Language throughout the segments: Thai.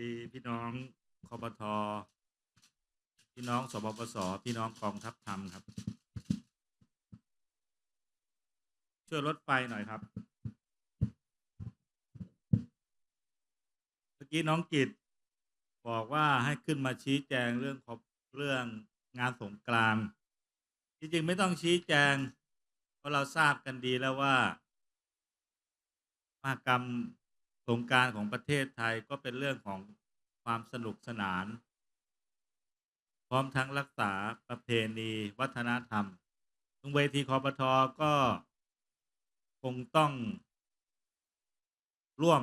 ดีพี่น้องคอปทพี่น้องสปปสพี่น้องกองทัพธรรมครับ ช่วยลดไฟหน่อยครับ เมื่อกี้น้องกิตบอกว่าให้ขึ้นมาชี้แจงเรื่องของเรื่องงานสงกรานต์จริงๆไม่ต้องชี้แจง เพราะเราทราบกันดีแล้วว่ามหกรรม สงการของประเทศไทยก็เป็นเรื่องของความสนุกสนาน พร้อมทั้งรักษาประเพณีวัฒนธรรมตรงเวทีคอปทก็คงต้อง ร่วม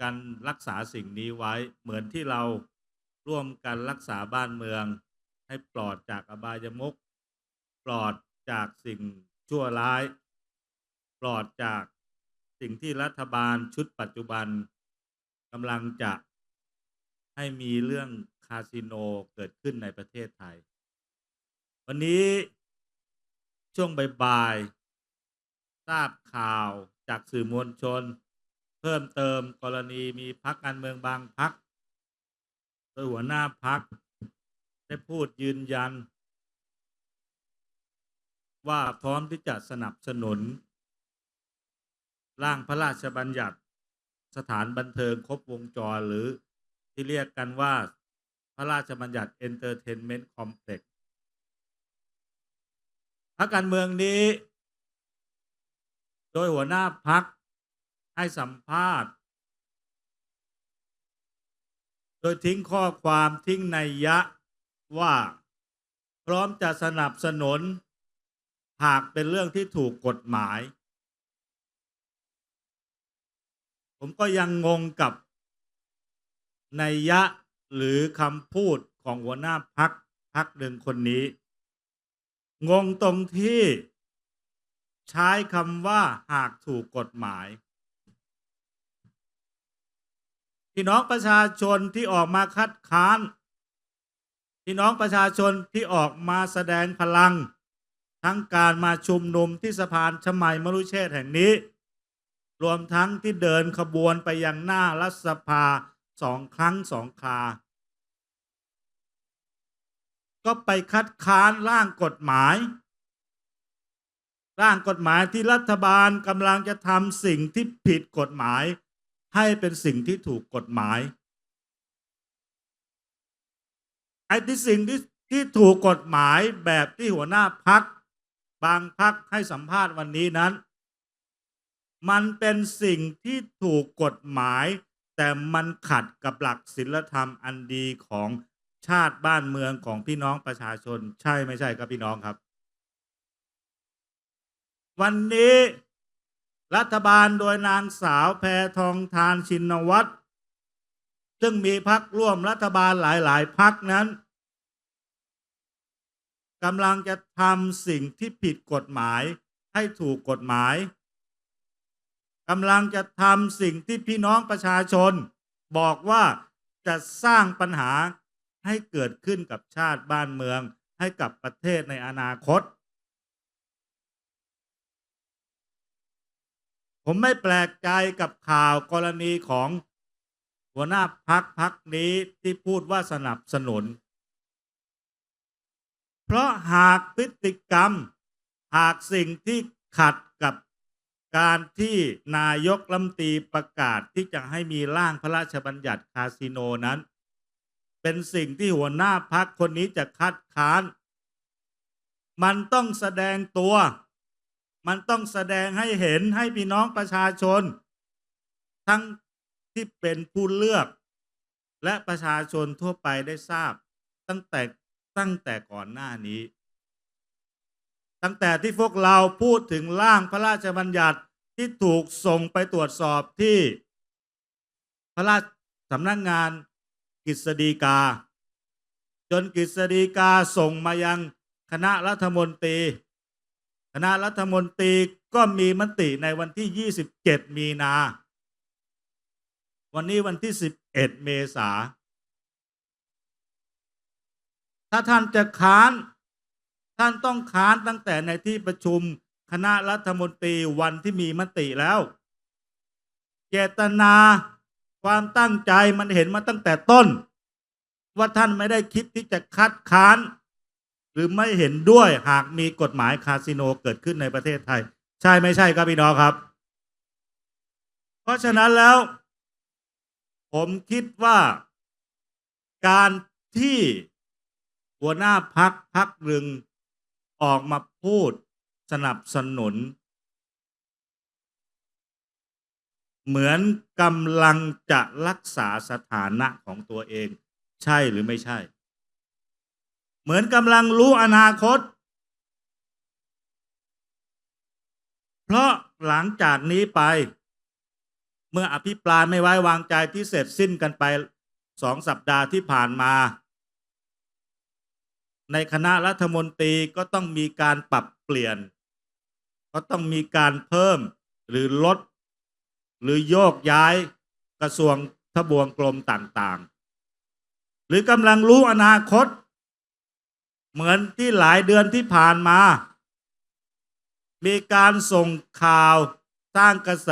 กันรักษาสิ่งนี้ไว้ เหมือนที่เราร่วมกันรักษาบ้านเมือง ให้ปลอดจากอบายมุขปลอดจากสิ่งชั่วร้าย ปลอดจาก สิ่งที่รัฐบาลชุดปัจจุบันกำลังจะให้มีเรื่องคาสิโนเกิดขึ้นในประเทศไทย วันนี้ช่วงบ่ายๆทราบข่าวจากสื่อมวลชน เพิ่มเติมกรณีมีพักการเมืองบางพักโดยหัวหน้าพักได้พูดยืนยัน ว่าพร้อมที่จะสนับสนุน ร่างพระราชบัญญัติ สถานบันเทิงครบวงจรหรือที่เรียกกันว่า พระราชบัญญัติ Entertainment Complex พรรคการเมืองนี้ โดยหัวหน้าพักให้สัมภาษณ์ โดยทิ้งข้อความทิ้งในยยะว่าพร้อมจะสนับสนุน หากเป็นเรื่องที่ถูกกฎหมาย ผมก็ยังงงกับในยยะหรือคำพูดของหัวหน้าพักพักหนึ่งคนนี้ งงตรงที่ใช้คำว่าหากถูกกฎหมาย พี่น้องประชาชนที่ออกมาคัดค้าน พี่น้องประชาชนที่ออกมาแสดงพลัง ทั้งการมาชุมนุมที่สะพานชมัยมรุเชษแห่งนี้ รวมทั้งที่เดินขบวนไปยังหน้ารัฐสภาสองครั้งสองคราก็ไปคัดค้านร่างกฎหมาย ร่างกฎหมายที่รัฐบาลกำลังจะทำสิ่งที่ผิดกฎหมาย ให้เป็นสิ่งที่ถูกกฎหมายไอ้ที่สิ่งที่ที่ถูกกฎหมายแบบที่หัวหน้าพักบางพักให้สัมภาษณ์วันนี้นั้น มันเป็นสิ่งที่ถูกกฎหมาย แต่มันขัดกับหลักศีลธรรมอันดีของชาติบ้านเมืองของพี่น้องประชาชน ใช่ไม่ใช่ครับพี่น้องครับ วันนี้รัฐบาลโดยนางสาวแพทองทานชินวัตรซึ่งมีพักร่วมรัฐบาลหลาย ๆ พักนั้นกำลังจะทำสิ่งที่ผิดกฎหมายให้ถูกกฎหมาย กำลังจะทำสิ่งที่พี่น้องประชาชน บอกว่าจะสร้างปัญหาให้เกิดขึ้นกับชาติบ้านเมือง ให้กับประเทศในอนาคต ผมไม่แปลกใจกับข่าวกรณีของหัวหน้าพักพักนี้ที่พูดว่าสนับสนุน เพราะหากพฤติกรรม หากสิ่งที่ขัด การที่นายกรัฐมนตรีประกาศที่จะให้มีร่างพระราชบัญญัติคาสิโนนั้น เป็นสิ่งที่หัวหน้าพักคนนี้จะคัดค้าน มันต้องแสดงตัว มันต้องแสดงให้เห็นให้พี่น้องประชาชน ทั้งที่เป็นผู้เลือก และประชาชนทั่วไปได้ทราบ ตั้งแต่ตั้งแต่ก่อนหน้านี้ตั้งแต่ที่พวกเราพูดถึงร่างพระราชบัญญัติ ที่ถูกส่งไปตรวจสอบที่ พระราชสำนักงงานกฤษฎีกา จนกฤษฎีกาส่งมายังคณะรัฐมนตรี คณะรัฐมนตรีก็มีมติในวันที่ 27 มีนา วันนี้วันที่ 11 เมษา ถ้าท่านจะค้าน ท่านต้องค้านตั้งแต่ในที่ประชุม คณะรัฐมนตรีวันที่มีมติแล้ว เจตนาความตั้งใจมันเห็นมาตั้งแต่ต้น ว่าท่านไม่ได้คิดที่จะคัดค้าน หรือไม่เห็นด้วยหากมีกฎหมายคาสิโนเกิดขึ้นในประเทศไทย ใช่ไม่ใช่ครับพี่น้องครับ เพราะฉะนั้นแล้ว ผมคิดว่าการที่หัวหน้าพักพักหนึ่งออกมาพูด สนับสนุน เหมือนกำลังจะรักษาสถานะของตัวเอง ใช่หรือไม่ใช่ เหมือนกำลังรู้อนาคต เพราะหลังจากนี้ไป เมื่ออภิปรายไม่ไว้วางใจที่เสร็จสิ้นกันไปสองสัปดาห์ที่ผ่านมา ในคณะรัฐมนตรีก็ต้องมีการปรับเปลี่ยน ก็ต้องมีการเพิ่มหรือลด หรือโยกย้ายกระทรวงทบวงกรมต่างๆ หรือกำลังรู้อนาคต เหมือนที่หลายเดือนที่ผ่านมา มีการส่งข่าวสร้างกระแส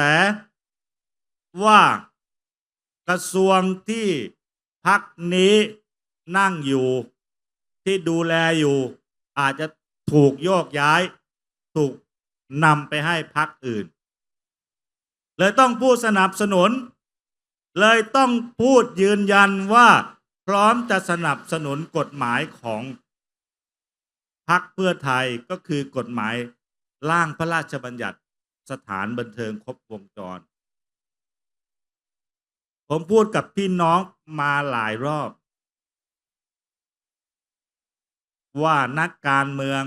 ว่ากระทรวงที่พักนี้นั่งอยู่ ที่ดูแลอยู่ อาจจะถูกโยกย้าย ถูก นำไปให้พักอื่น เลยต้องพูดสนับสนุน เลยต้องพูดยืนยันว่าพร้อมจะสนับสนุนกฎหมายของพักเพื่อไทยก็คือกฎหมายร่างพระราชบัญญัติสถานบันเทิงครบวงจร ผมพูดกับพี่น้องมาหลายรอบ ว่านักการเมือง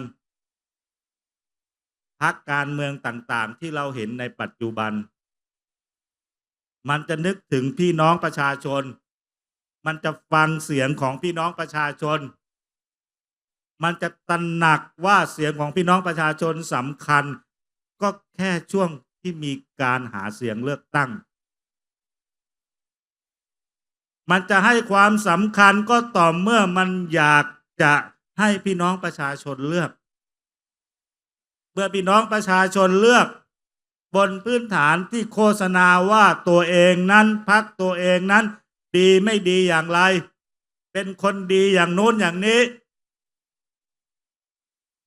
พักการเมืองต่างๆ ที่เราเห็นในปัจจุบัน มันจะนึกถึงพี่น้องประชาชน มันจะฟังเสียงของพี่น้องประชาชน มันจะตระหนักว่าเสียงของพี่น้องประชาชนสำคัญ ก็แค่ช่วงที่มีการหาเสียงเลือกตั้ง มันจะให้ความสำคัญก็ต่อเมื่อมันอยากจะให้พี่น้องประชาชนเลือก เมื่อพี่น้องประชาชนเลือก บนพื้นฐานที่โฆษณาว่าตัวเองนั้นพักตัวเองนั้น ดีไม่ดีอย่างไร เป็นคนดีอย่างโน้นอย่างนี้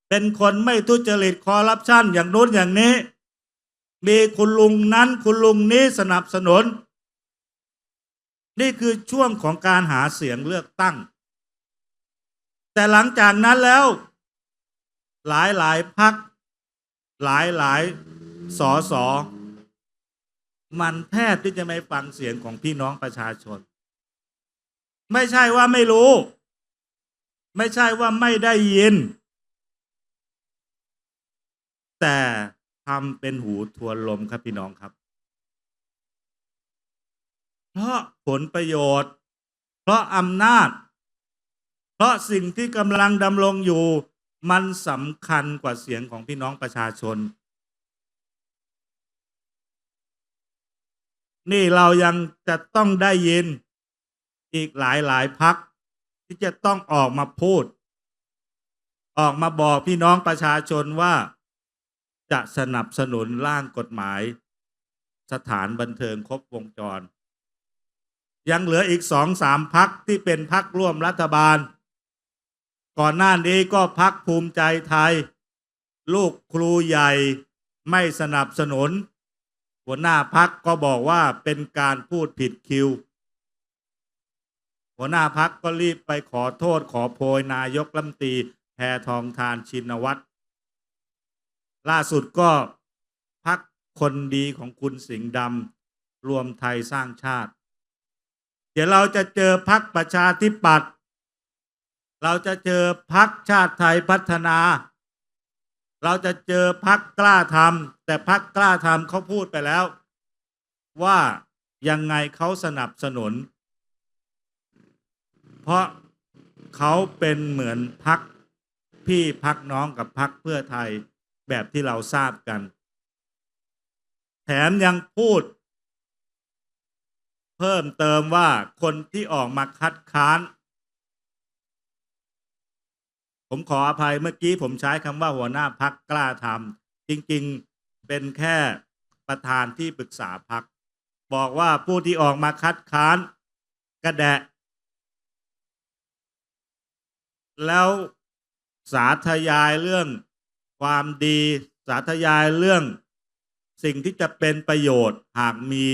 เป็นคนไม่ทุจริตคอร์รัปชันอย่างโน้นอย่างนี้ มีคุณลุงนั้นคุณลุงนี้สนับสนุน นี่คือช่วงของการหาเสียงเลือกตั้ง แต่หลังจากนั้นแล้ว หลายหลายพัก หลายหลายสอสอมันแทบที่จะไม่ฟังเสียงของพี่น้องประชาชน ไม่ใช่ว่าไม่รู้ ไม่ใช่ว่าไม่ได้ยิน แต่ทำเป็นหูทวนลมครับพี่น้องครับ เพราะผลประโยชน์ เพราะอำนาจ เพราะสิ่งที่กำลังดำรงอยู่ มันสำคัญกว่าเสียงของพี่น้องประชาชน นี่เรายังจะต้องได้ยินอีกหลายหลายพัก ที่จะต้องออกมาพูด ออกมาบอกพี่น้องประชาชนว่า จะสนับสนุนร่างกฎหมาย สถานบันเทิงครบวงจร ยังเหลืออีกสองสามพักที่เป็นพักร่วมรัฐบาล ก่อนหน้านี้ก็พักภูมิใจไทย ลูกครูใหญ่ไม่สนับสนุน หัวหน้าพักก็บอกว่าเป็นการพูดผิดคิว หัวหน้าพักก็รีบไปขอโทษขอโพยนายกรัฐมนตรีแพทองทานชินวัตรล่าสุดก็พักคนดีของคุณสิงห์ดำรวมไทยสร้างชาติ เดี๋ยวเราจะเจอพักประชาธิปัตย์ เราจะเจอพักชาติไทยพัฒนา เราจะเจอพักกล้าทำแต่พักกล้าทำเขาพูดไปแล้ว ว่ายังไงเขาสนับสนุน เพราะเขาเป็นเหมือนพักพี่พักน้องกับพักเพื่อไทยแบบที่เราทราบกัน แถมยังพูด เพิ่มเติมว่าคนที่ออกมาคัดค้าน ผมขออภัยเมื่อกี้ผมใช้คำว่าหัวหน้าพักกล้าทำจริงๆเป็นแค่ประธานที่ปรึกษาพัก บอกว่าผู้ที่ออกมาคัดค้านกระแดะ แล้วสาธยายเรื่องความดี สาธยายเรื่อง สิ่งที่จะเป็นประโยชน์หากมี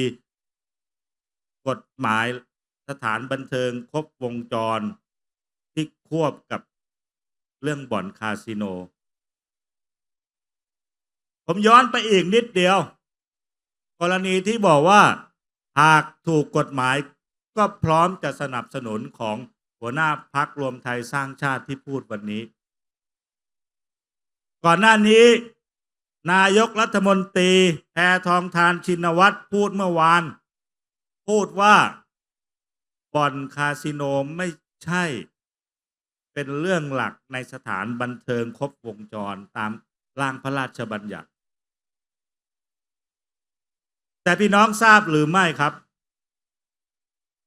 กฎหมายสถานบันเทิงครบวงจรที่ควบกับ เรื่องบ่อนคาสิโน ผมย้อนไปอีกนิดเดียว กรณีที่บอกว่า หากถูกกฎหมายก็พร้อมจะสนับสนุนของหัวหน้าพักรวมไทยสร้างชาติที่พูดวันนี้ ก่อนหน้านี้ นายกรัฐมนตรีแพทองทานชินวัตรพูดเมื่อวาน พูดว่าบ่อนคาสิโนไม่ใช่ เป็นเรื่องหลักในสถานบันเทิงครบวงจรตามร่างพระราชบัญญัติ แต่พี่น้องทราบหรือไม่ครับ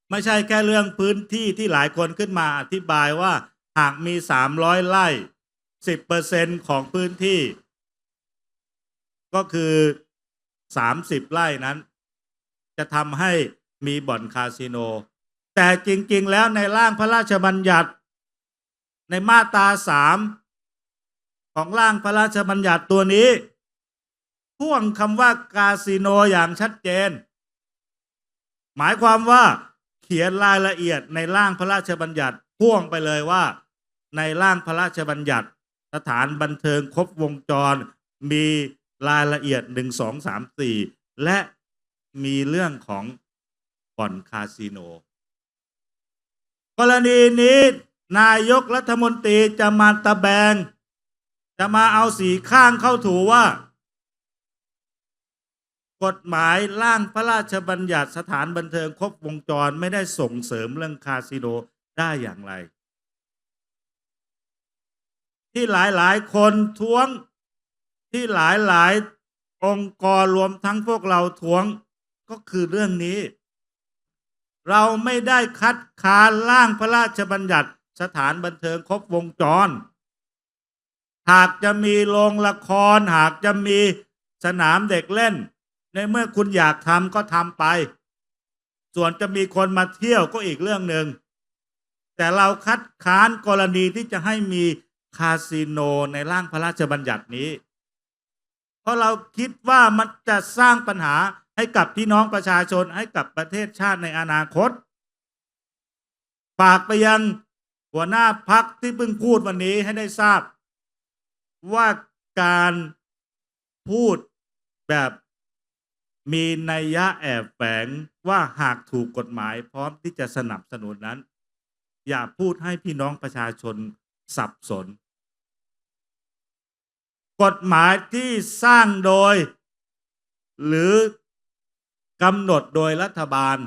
ไม่ใช่แค่เรื่องพื้นที่ที่หลายคนขึ้นมาอธิบายว่าหากมีสามร้อยไร่สิบเปอร์เซ็นของพื้นที่ ก็คือสามสิบไร่นั้น จะทำให้มีบ่อนคาสิโน แต่จริง ๆ แล้วในร่างพระราชบัญญัติ ในมาตราสามของร่างพระราชบัญญัติตัวนี้พ่วงคำว่าคาสิโนอย่างชัดเจน หมายความว่าเขียนรายละเอียดในร่างพระราชบัญญัติพ่วงไปเลยว่า ในร่างพระราชบัญญัติ สถานบันเทิงครบวงจร มีรายละเอียดหนึ่งสองสามสี่และมีเรื่องของบ่อนคาสิโน กรณีนี้ นายกรัฐมนตรีจะมาตะแบง จะมาเอาสีข้างเข้าถูว่า กฎหมายร่างพระราชบัญญัติสถานบันเทิงครบวงจรไม่ได้ส่งเสริมเรื่องคาสิโนได้อย่างไร ที่หลายหลายคนท้วงที่หลายหลายองค์กรรวมทั้งพวกเราท้วงก็คือเรื่องนี้ เราไม่ได้คัดค้านร่างพระราชบัญญัติ สถานบันเทิงครบวงจร หากจะมีโรงละคร หากจะมีสนามเด็กเล่น ในเมื่อคุณอยากทำก็ทำไป ส่วนจะมีคนมาเที่ยวก็อีกเรื่องหนึ่ง แต่เราคัดค้านกรณีที่จะให้มีคาสิโนในร่างพระราชบัญญัตินี้ เพราะเราคิดว่ามันจะสร้างปัญหาให้กับพี่น้องประชาชนให้กับประเทศชาติในอนาคต ฝากไปยัง หัวหน้าพักที่เพิ่งพูดวันนี้ให้ได้ทราบ ว่าการพูดแบบมีนัยยะแอบแฝงว่าหากถูกกฎหมายพร้อมที่จะสนับสนุนนั้น อย่าพูดให้พี่น้องประชาชนสับสน กฎหมายที่สร้างโดย หรือกำหนดโดยรัฐบาล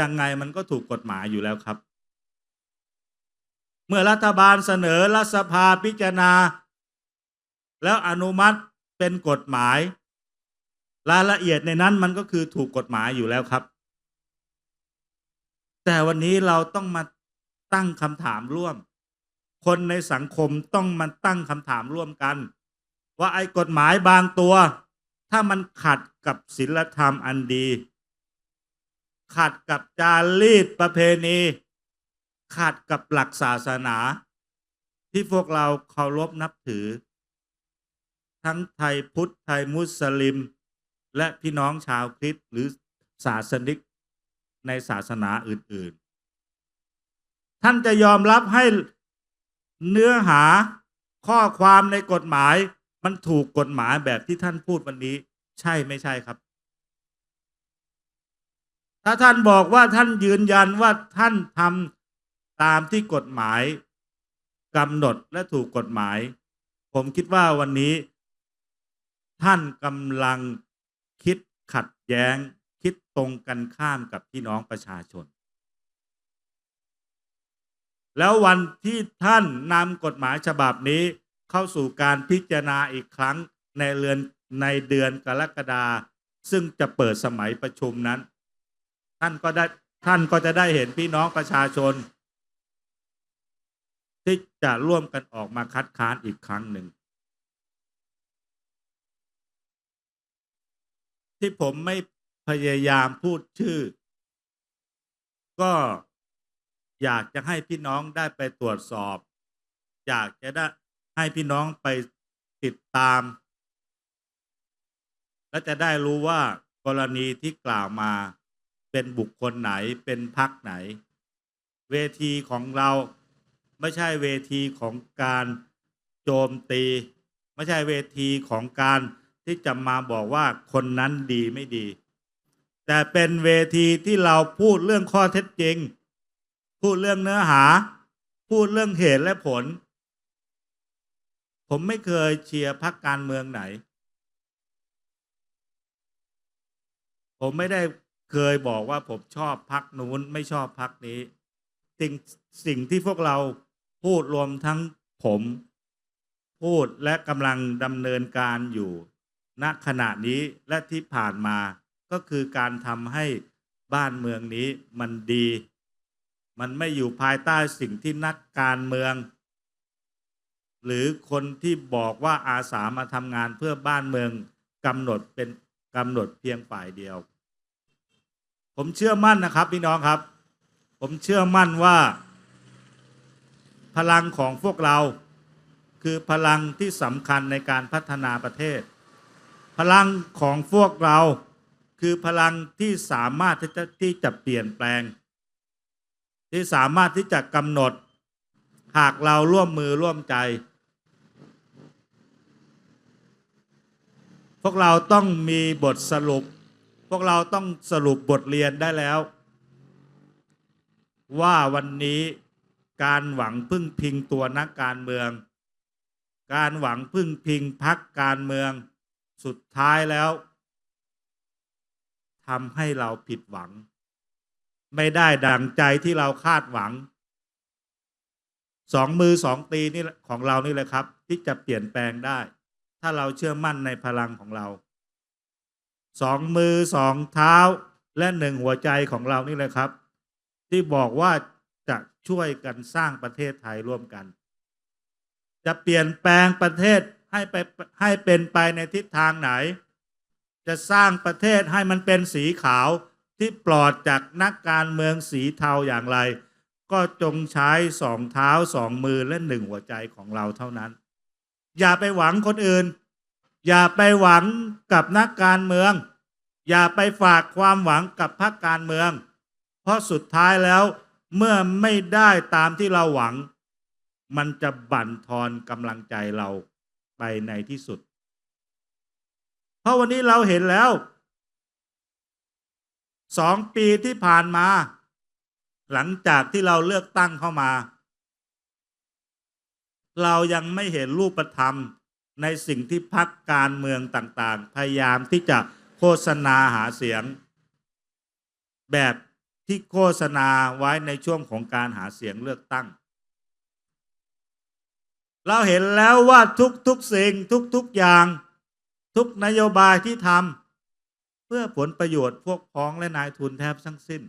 ยังไงมันก็ถูกกฎหมายอยู่แล้วครับ เมื่อรัฐบาลเสนอรัฐสภาพิจารณา แล้วอนุมัติเป็นกฎหมาย รายละเอียดในนั้นมันก็คือถูกกฎหมายอยู่แล้วครับ แต่วันนี้เราต้องมาตั้งคำถามร่วม คนในสังคมต้องมาตั้งคำถามร่วมกัน ว่าไอ้กฎหมายบางตัว ถ้ามันขัดกับศีลธรรมอันดี ขัดกับจารีตประเพณี ขัดกับหลักศาสนา ที่พวกเราเคารพนับถือ ทั้งไทยพุทธไทยมุสลิม และพี่น้องชาวคริสต์หรือศาสนิกในศาสนาอื่น ๆ ท่านจะยอมรับให้เนื้อหาข้อความในกฎหมายมันถูกกฎหมายแบบที่ท่านพูดวันนี้ ใช่ไม่ใช่ครับ ถ้าท่านบอกว่าท่านยืนยันว่าท่านทำ ตามที่กฎหมายกำหนดและถูกกฎหมาย ผมคิดว่าวันนี้ ท่านกำลังคิดขัดแย้ง คิดตรงกันข้ามกับพี่น้องประชาชน แล้ววันที่ท่านนำกฎหมายฉบับนี้เข้าสู่การพิจารณาอีกครั้งในเรือนในเดือนกรกฎาซึ่งจะเปิดสมัยประชุมนั้น ท่านก็ได้ท่านก็จะได้เห็นพี่น้องประชาชน ที่จะร่วมกันออกมาคัดค้านอีกครั้งหนึ่ง ที่ผมไม่พยายามพูดชื่อ ก็อยากจะให้พี่น้องได้ไปตรวจสอบ อยากจะได้ให้พี่น้องไปติดตาม และจะได้รู้ว่ากรณีที่กล่าวมาเป็นบุคคลไหนเป็นพักไหน เวทีของเรา ไม่ใช่เวทีของการโจมตี ไม่ใช่เวทีของการที่จะมาบอกว่าคนนั้นดีไม่ดี แต่เป็นเวทีที่เราพูดเรื่องข้อเท็จจริง พูดเรื่องเนื้อหา พูดเรื่องเหตุและผล ผมไม่เคยเชียร์พรรคการเมืองไหน ผมไม่ได้เคยบอกว่าผมชอบพรรคนู้นไม่ชอบพรรคนี้ สิ่งสิ่งที่พวกเรา พูดรวมทั้งผม พูดและกำลังดำเนินการอยู่ ณขณะนี้และที่ผ่านมาก็คือการทำให้บ้านเมืองนี้มันดี มันไม่อยู่ภายใต้สิ่งที่นักการเมือง หรือคนที่บอกว่าอาสามาทำงานเพื่อบ้านเมืองกำหนดเป็นกำหนดเพียงฝ่ายเดียว ผมเชื่อมั่นนะครับพี่น้องครับ ผมเชื่อมั่นว่า พลังของพวกเราคือพลังที่สำคัญในการพัฒนาประเทศ พลังของพวกเราคือพลังที่สามารถที่จะที่จะเปลี่ยนแปลง ที่สามารถที่จะกำหนด หากเราร่วมมือร่วมใจ พวกเราต้องมีบทสรุป พวกเราต้องสรุปบทเรียนได้แล้ว ว่าวันนี้ การหวังพึ่งพิงตัวนักการเมือง การหวังพึ่งพิงพักการเมือง สุดท้ายแล้วทำให้เราผิดหวัง ไม่ได้ดังใจที่เราคาดหวัง สองมือสองตีนี่ของเรานี่แหละครับ ที่จะเปลี่ยนแปลงได้ ถ้าเราเชื่อมั่นในพลังของเรา สองมือสองเท้าและหนึ่งหัวใจของเรานี่แหละครับ ที่บอกว่า ช่วยกันสร้างประเทศไทยร่วมกัน จะเปลี่ยนแปลงประเทศให้ไปให้เป็นไปในทิศทางไหน จะสร้างประเทศให้มันเป็นสีขาวที่ปลอดจากนักการเมืองสีเทาอย่างไร ก็จงใช้สองเท้าสองมือและหนึ่งหัวใจของเราเท่านั้น อย่าไปหวังคนอื่น อย่าไปหวังกับนักการเมือง อย่าไปฝากความหวังกับพรรคการเมือง เพราะสุดท้ายแล้ว เมื่อไม่ได้ตามที่เราหวัง มันจะบั่นทอนกำลังใจเราไปในที่สุด เพราะวันนี้เราเห็นแล้วสองปีที่ผ่านมา หลังจากที่เราเลือกตั้งเข้ามา เรายังไม่เห็นรูปธรรมในสิ่งที่พักการเมืองต่างๆ พยายามที่จะโฆษณาหาเสียง แบบ ที่โฆษณาไว้ในช่วงของการหาเสียงเลือกตั้ง เราเห็นแล้วว่าทุกๆสิ่งทุกๆอย่าง ทุกนโยบายที่ทำเพื่อผลประโยชน์พวกพ้องและนายทุนแทบทั้งสิ้น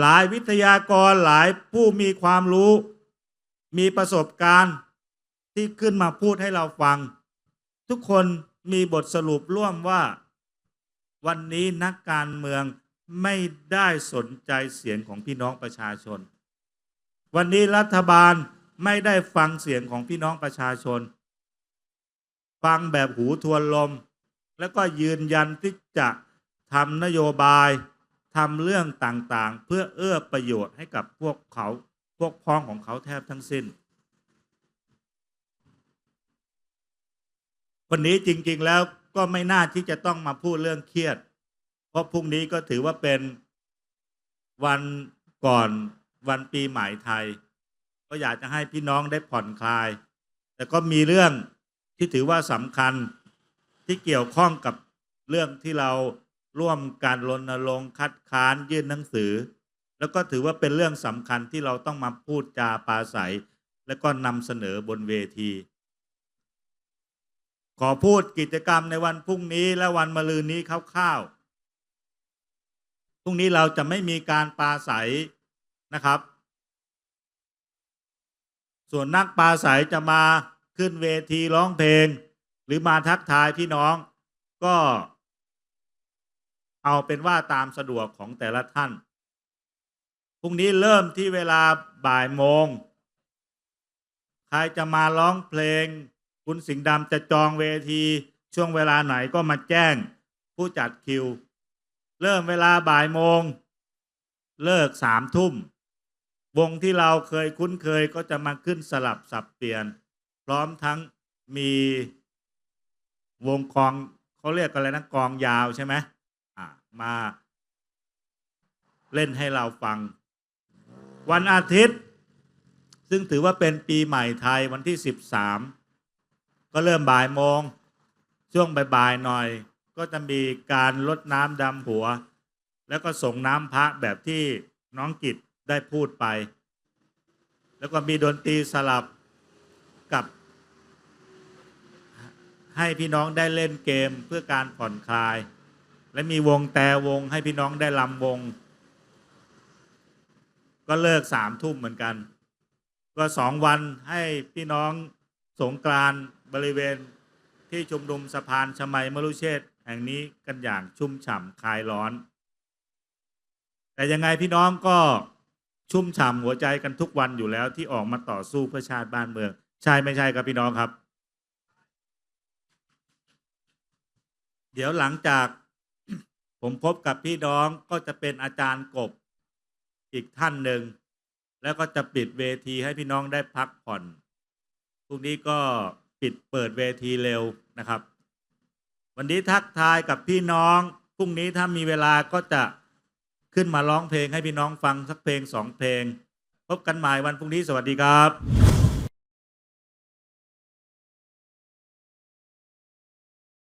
หลายวิทยากรหลายผู้มีความรู้ มีประสบการณ์ที่ขึ้นมาพูดให้เราฟัง ทุกคนมีบทสรุปร่วมว่า วันนี้นักการเมืองไม่ได้สนใจเสียงของพี่น้องประชาชน วันนี้รัฐบาลไม่ได้ฟังเสียงของพี่น้องประชาชน ฟังแบบหูทวนลม แล้วก็ยืนยันที่จะทำนโยบายทำเรื่องต่างๆ เพื่อเอื้อประโยชน์ให้กับพวกเขา พวกพ้องของเขาแทบทั้งสิ้น วันนี้จริงๆแล้ว ก็ไม่น่าที่จะต้องมาพูดเรื่องเครียด เพราะพรุ่งนี้ก็ถือว่าเป็นวันก่อนวันปีใหม่ไทย ก็อยากจะให้พี่น้องได้ผ่อนคลาย แต่ก็มีเรื่องที่ถือว่าสำคัญที่เกี่ยวข้องกับเรื่องที่เราร่วมการรณรงค์คัดค้านยื่นหนังสือ แล้วก็ถือว่าเป็นเรื่องสำคัญที่เราต้องมาพูดจาปราศัย แล้วก็นำเสนอบนเวที ขอพูดกิจกรรมในวันพรุ่งนี้และวันมะรืนนี้คร่าวๆพรุ่งนี้เราจะไม่มีการปราศัยนะครับ ส่วนนักปราศัยจะมาขึ้นเวทีร้องเพลง หรือมาทักทายพี่น้องก็ เอาเป็นว่าตามสะดวกของแต่ละท่าน พรุ่งนี้เริ่มที่เวลาบ่ายโมง ใครจะมาร้องเพลง คุณสิงห์ดำจะจองเวทีช่วงเวลาไหนก็มาแจ้ง ผู้จัดคิว เริ่มเวลาบ่ายโมง เลิกสามทุ่ม วงที่เราเคยคุ้นเคยก็จะมาขึ้นสลับสับเปลี่ยน พร้อมทั้งมีวงกองเขาเรียกอะไรนะกองยาวใช่ไหมอ่ามาเล่นให้เราฟัง วันอาทิตย์ ซึ่งถือว่าเป็นปีใหม่ไทยวันที่ 13 ก็เริ่มบ่ายโมง ช่วงบ่ายๆหน่อย ก็จะมีการลดน้ำดำหัว แล้วก็ส่งน้ำพระแบบที่น้องกิตได้พูดไป แล้วก็มีดนตรีสลับกับ ให้พี่น้องได้เล่นเกมเพื่อการผ่อนคลาย และมีวงแต่วงให้พี่น้องได้ลำวง ก็เลิกสามทุ่มเหมือนกัน ก็สองวันให้พี่น้องสงกรานต์ บริเวณที่ชุมนุมสะพานชมัยมรุเชษแห่งนี้กันอย่างชุ่มฉ่ำคลายร้อน แต่ยังไงพี่น้องก็ชุ่มฉ่ำหัวใจกันทุกวันอยู่แล้วที่ออกมาต่อสู้เพื่อชาติบ้านเมือง ใช่ไม่ใช่ครับพี่น้องครับ เดี๋ยวหลังจากผมพบกับพี่น้องก็จะเป็นอาจารย์กบอีกท่านหนึ่ง แล้วก็จะปิดเวทีให้พี่น้องได้พักผ่อนพรุ่งนี้ก็ ปิดเปิดเวทีเร็วนะครับ วันนี้ทักทายกับพี่น้องพรุ่งนี้ถ้ามีเวลาก็จะขึ้นมาร้องเพลงให้พี่น้องฟังสักเพลงสองเพลง พบกันใหม่วันพรุ่งนี้สวัสดีครับ